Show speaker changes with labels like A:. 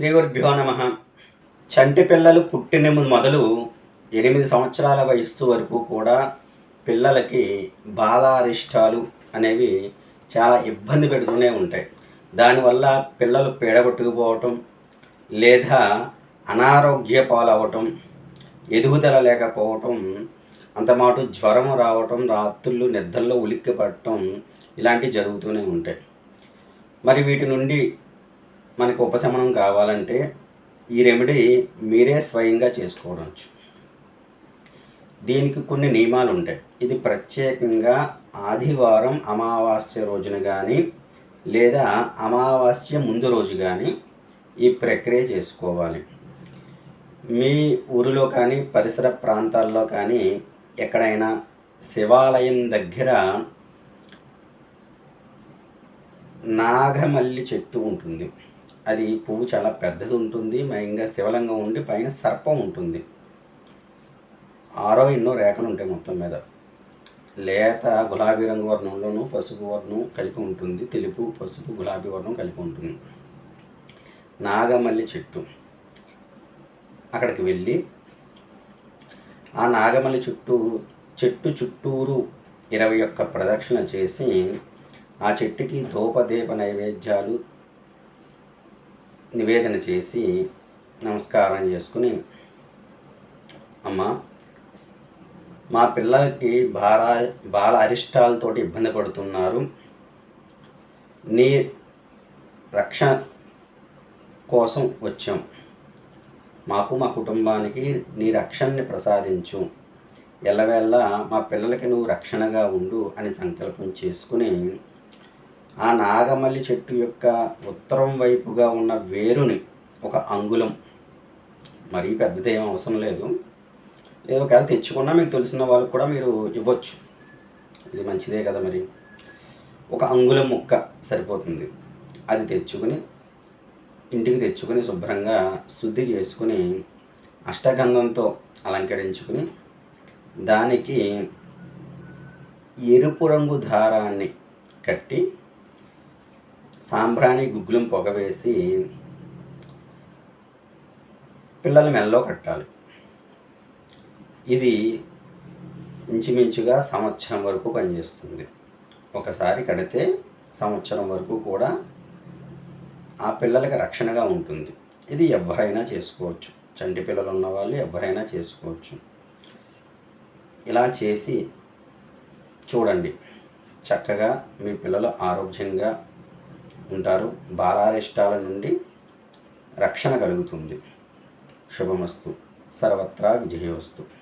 A: శ్రీ గురుభ్యో నమ. చంటి పిల్లలు పుట్టిన మొదలు ఎనిమిది సంవత్సరాల వయస్సు వరకు కూడా పిల్లలకి బాలారిష్టాలు అనేవి చాలా ఇబ్బంది పెడుతూనే ఉంటాయి. దానివల్ల పిల్లలు పీడగొట్టుకుపోవటం లేదా అనారోగ్య పాలవటం ఎదుగుదల లేకపోవటం అంతమాటు జ్వరం రావటం రాత్రులు నిద్రలో ఉలిక్కి పడటం ఇలాంటివి జరుగుతూనే ఉంటాయి. మరి వీటి నుండి మనకు ఉపశమనం కావాలంటే ఈ రెమెడీ మీరే స్వయంగా చేసుకోవచ్చు. దీనికి కొన్ని నియమాలు ఉంటాయి. ఇది ప్రత్యేకంగా ఆదివారం అమావాస్య రోజున కానీ లేదా అమావాస్య ముందు రోజు కానీ ఈ ప్రక్రియ చేసుకోవాలి. మీ ఊరిలో కానీ పరిసర ప్రాంతాల్లో కానీ ఎక్కడైనా శివాలయం దగ్గర నాగమల్లి చెట్టు ఉంటుంది. అది పువ్వు చాలా పెద్దది ఉంటుంది మయంగా శివలంగా ఉండి పైన సర్పం ఉంటుంది. ఆరో ఎన్నో రేఖలు ఉంటాయి మొత్తం మీద. లేత గులాబీ రంగు వర్ణంలోనూ పసుపు వర్ణం కలిపి ఉంటుంది తెలుపు పసుపు గులాబీ వర్ణం కలిపి ఉంటుంది. నాగమల్లి చెట్టు. అక్కడికి వెళ్ళి ఆ నాగమల్లి చుట్టూ చెట్టు చుట్టూరు ఇరవై ఒక్క ప్రదక్షిణ చేసి ఆ చెట్టుకి ధూపదీప నైవేద్యాలు నివేదన చేసి నమస్కారం చేసుకుని అమ్మ మా పిల్లలకి బాల బాల అరిష్టాలతో ఇబ్బంది పడుతున్నారు. నీ రక్షణ కోసం వచ్చాం. మాకు మా కుటుంబానికి నీ రక్షణని ప్రసాదించు. ఎల్లవేళ్ళ మా పిల్లలకి నువ్వు రక్షణగా ఉండు అని సంకల్పం చేసుకుని ఆ నాగమల్లి చెట్టు యొక్క ఉత్తరం వైపుగా ఉన్న వేరుని ఒక అంగుళం. మరీ పెద్దది ఏం అవసరం లేదు. ఏదో ఒకవేళ తెచ్చుకున్నా మీకు తెలిసిన వాళ్ళకి కూడా మీరు ఇవ్వచ్చు. ఇది మంచిదే కదా మరి. ఒక అంగుళం ముక్క సరిపోతుంది. అది తెచ్చుకుని ఇంటికి తెచ్చుకుని శుభ్రంగా శుద్ధి చేసుకుని అష్టగంధంతో అలంకరించుకుని దానికి ఎరుపు రంగు దారాన్ని కట్టి సాంబ్రాణి గుగ్గులం పొగ వేసి పిల్లల మెల్లో కట్టాలి. ఇది ఇంచుమించుగా సంవత్సరం వరకు పనిచేస్తుంది. ఒకసారి కడితే సంవత్సరం వరకు కూడా ఆ పిల్లలకి రక్షణగా ఉంటుంది. ఇది ఎవరైనా చేసుకోవచ్చు. చంటి పిల్లలు ఉన్న వాళ్ళు ఎవరైనా చేసుకోవచ్చు. ఇలా చేసి చూడండి. చక్కగా మీ పిల్లలు ఆరోగ్యంగా ఉంటారు. బాలారిష్టాల నుండి రక్షణ కలుగుతుంది. శుభమస్తు. సర్వత్రా విజయోస్తు